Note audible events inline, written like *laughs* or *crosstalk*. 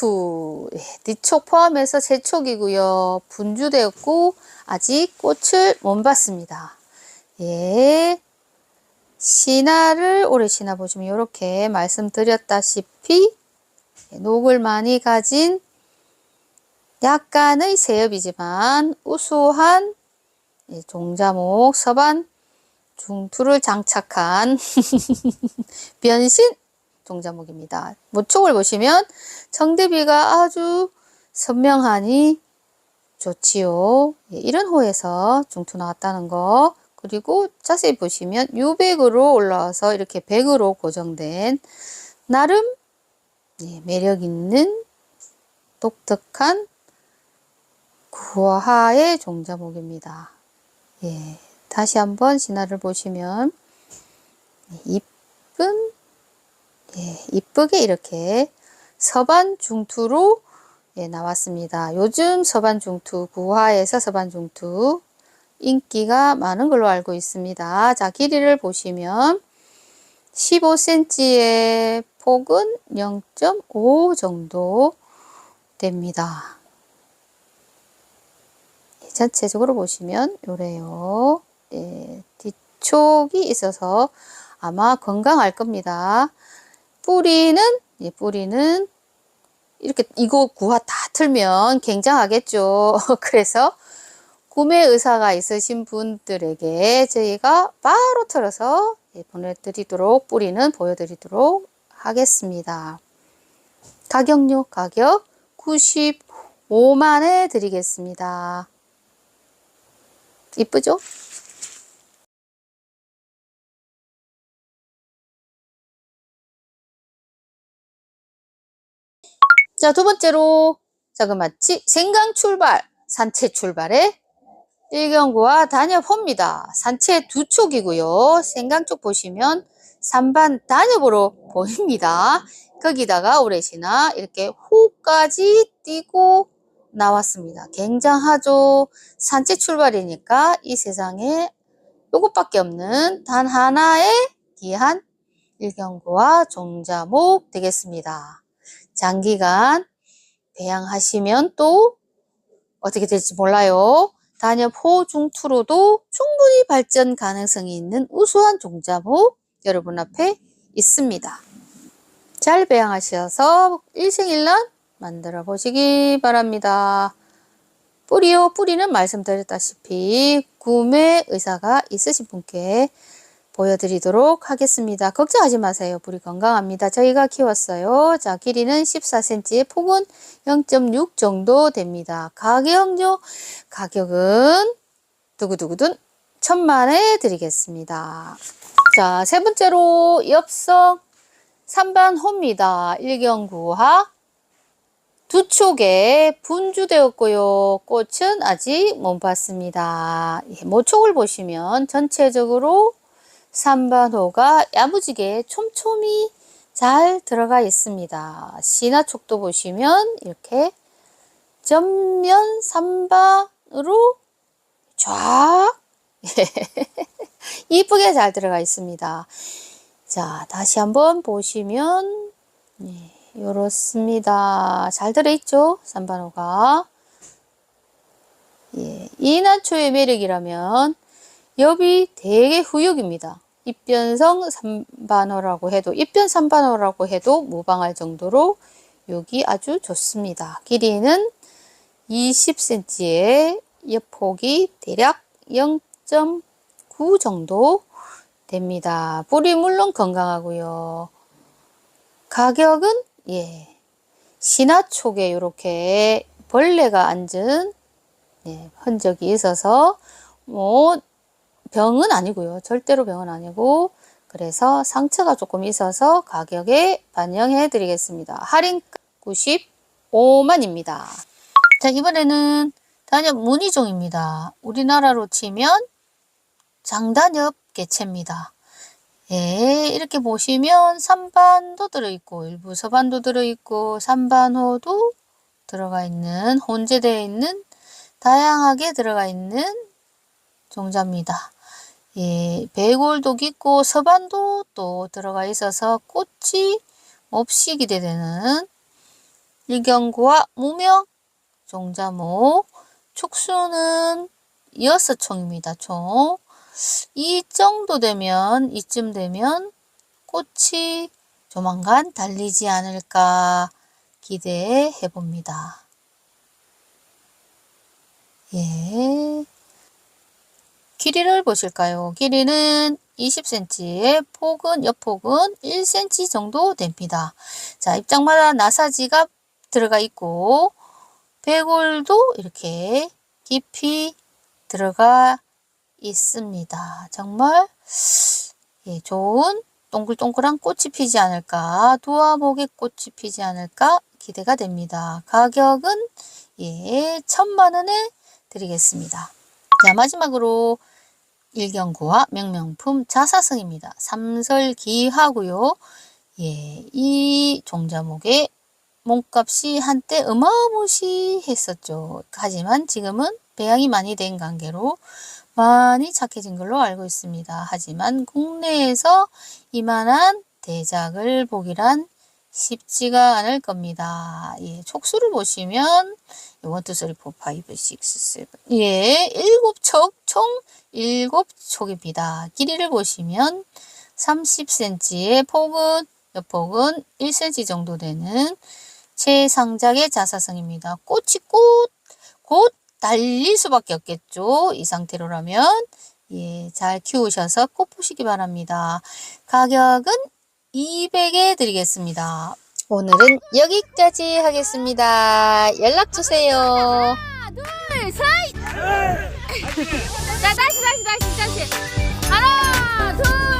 중투. 예, 뒤촉 포함해서 세촉이고요. 분주되었고 아직 꽃을 못 봤습니다. 예. 신화를 올해 신화 보시면 이렇게 말씀드렸다시피 예, 녹을 많이 가진 약간의 새엽이지만 우수한 예, 종자목 서반 중투를 장착한 *laughs* 변신 종자목입니다. 모촉을 보시면 청대비가 아주 선명하니 좋지요. 예, 이런 호에서 중투 나왔다는 거. 그리고 자세히 보시면 유백으로 올라와서 이렇게 백으로 고정된 나름 예, 매력 있는 독특한 구화의 종자목입니다. 예, 다시 한번 신화를 보시면 예, 이쁜 예, 이쁘게 이렇게 서반 중투로 예, 나왔습니다. 요즘 서반 중투, 구화에서 서반 중투 인기가 많은 걸로 알고 있습니다. 자, 길이를 보시면 15cm의 폭은 0.5 정도 됩니다. 예, 전체적으로 보시면 요래요. 예, 뒤촉이 있어서 아마 건강할 겁니다. 뿌리는 예, 뿌리는 이렇게 이거 구화 다 틀면 굉장하겠죠. *laughs* 그래서 구매 의사가 있으신 분들에게 저희가 바로 틀어서 예, 보내드리도록 뿌리는 보여드리도록 하겠습니다. 가격요 가격 95만에 드리겠습니다. 이쁘죠? 자, 두 번째로 자그마치 생강 출발, 산채 출발의 일경구와 단엽호입니다. 산채 두 촉이고요. 생강 쪽 보시면 산반 단엽으로 보입니다. 거기다가 오레시나 이렇게 호까지 띄고 나왔습니다. 굉장하죠. 산채 출발이니까 이 세상에 요것밖에 없는 단 하나의 귀한 일경구와 종자목 되겠습니다. 장기간 배양하시면 또 어떻게 될지 몰라요. 단엽 호중투로도 충분히 발전 가능성이 있는 우수한 종자목 여러분 앞에 있습니다. 잘 배양하셔서 일생일란 만들어 보시기 바랍니다. 뿌리요. 뿌리는 말씀드렸다시피 구매 의사가 있으신 분께 보여드리도록 하겠습니다. 걱정하지 마세요. 뿌리 건강합니다. 저희가 키웠어요. 자, 길이는 14cm, 폭은 0.6 정도 됩니다. 가격요? 가격은 두구두구둔 천만에 드리겠습니다. 자, 세 번째로 엽성 3반 호입니다. 일경구화 두 촉에 분주되었고요. 꽃은 아직 못 봤습니다. 예, 모촉을 보시면 전체적으로 3반호가 야무지게 촘촘히 잘 들어가 있습니다. 신화촉도 보시면 이렇게 전면 3반으로 쫙 *laughs* 이쁘게 잘 들어가 있습니다. 자, 다시 한번 보시면 네, 이렇습니다. 잘 들어있죠? 3반호가. 예, 이난초의 매력이라면 엽이 되게 후육입니다. 입변성 3반호라고 해도 입변 3반호라고 해도 무방할 정도로 여기 아주 좋습니다. 길이는 20cm의 옆폭이 대략 0.9 정도 됩니다. 뿌리 물론 건강하고요. 가격은 예 신화촉에 이렇게 벌레가 앉은 예, 흔적이 있어서 뭐 병은 아니고요. 절대로 병은 아니고 그래서 상처가 조금 있어서 가격에 반영해 드리겠습니다. 할인 95만입니다. 자 이번에는 단엽 무늬종입니다. 우리나라로 치면 장단엽 개체입니다. 예, 이렇게 보시면 3반도 들어있고 일부 서반도 들어있고 3반호도 들어가 있는 혼재되어 있는 다양하게 들어가 있는 종자입니다. 예, 배골도 깊고 서반도 또 들어가 있어서 꽃이 없이 기대되는 일경구와 무명, 종자목, 촉수는 여섯 총입니다. 총. 이 정도 되면, 이쯤 되면 꽃이 조만간 달리지 않을까 기대해 봅니다. 예. 길이를 보실까요? 길이는 20cm에 폭은 옆폭은 1cm 정도 됩니다. 자, 입장마다 나사지가 들어가 있고 배골도 이렇게 깊이 들어가 있습니다. 정말 예, 좋은 동글동글한 꽃이 피지 않을까 두화목의 꽃이 피지 않을까 기대가 됩니다. 가격은 예, 천만 원에 드리겠습니다. 자, 마지막으로 일경구와 명명품 자사성입니다. 삼설기하고요. 예, 이 종자목의 몸값이 한때 어마무시했었죠. 하지만 지금은 배양이 많이 된 관계로 많이 착해진 걸로 알고 있습니다. 하지만 국내에서 이만한 대작을 보기란 쉽지가 않을 겁니다. 예, 촉수를 보시면 1, 2, 3, 4, 5, 6, 7 예, 일곱 촉, 총 일곱 촉입니다. 길이를 보시면 30cm의 폭은 옆폭은 1cm 정도 되는 최상작의 자사성입니다. 꽃이 꽃, 곧 달릴 수밖에 없겠죠. 이 상태로라면 예, 잘 키우셔서 꽃 보시기 바랍니다. 가격은 200에 드리겠습니다. 오늘은 여기까지 하겠습니다. 연락 주세요. 둘, 셋! *laughs* 来大喜大喜大喜大喜好了三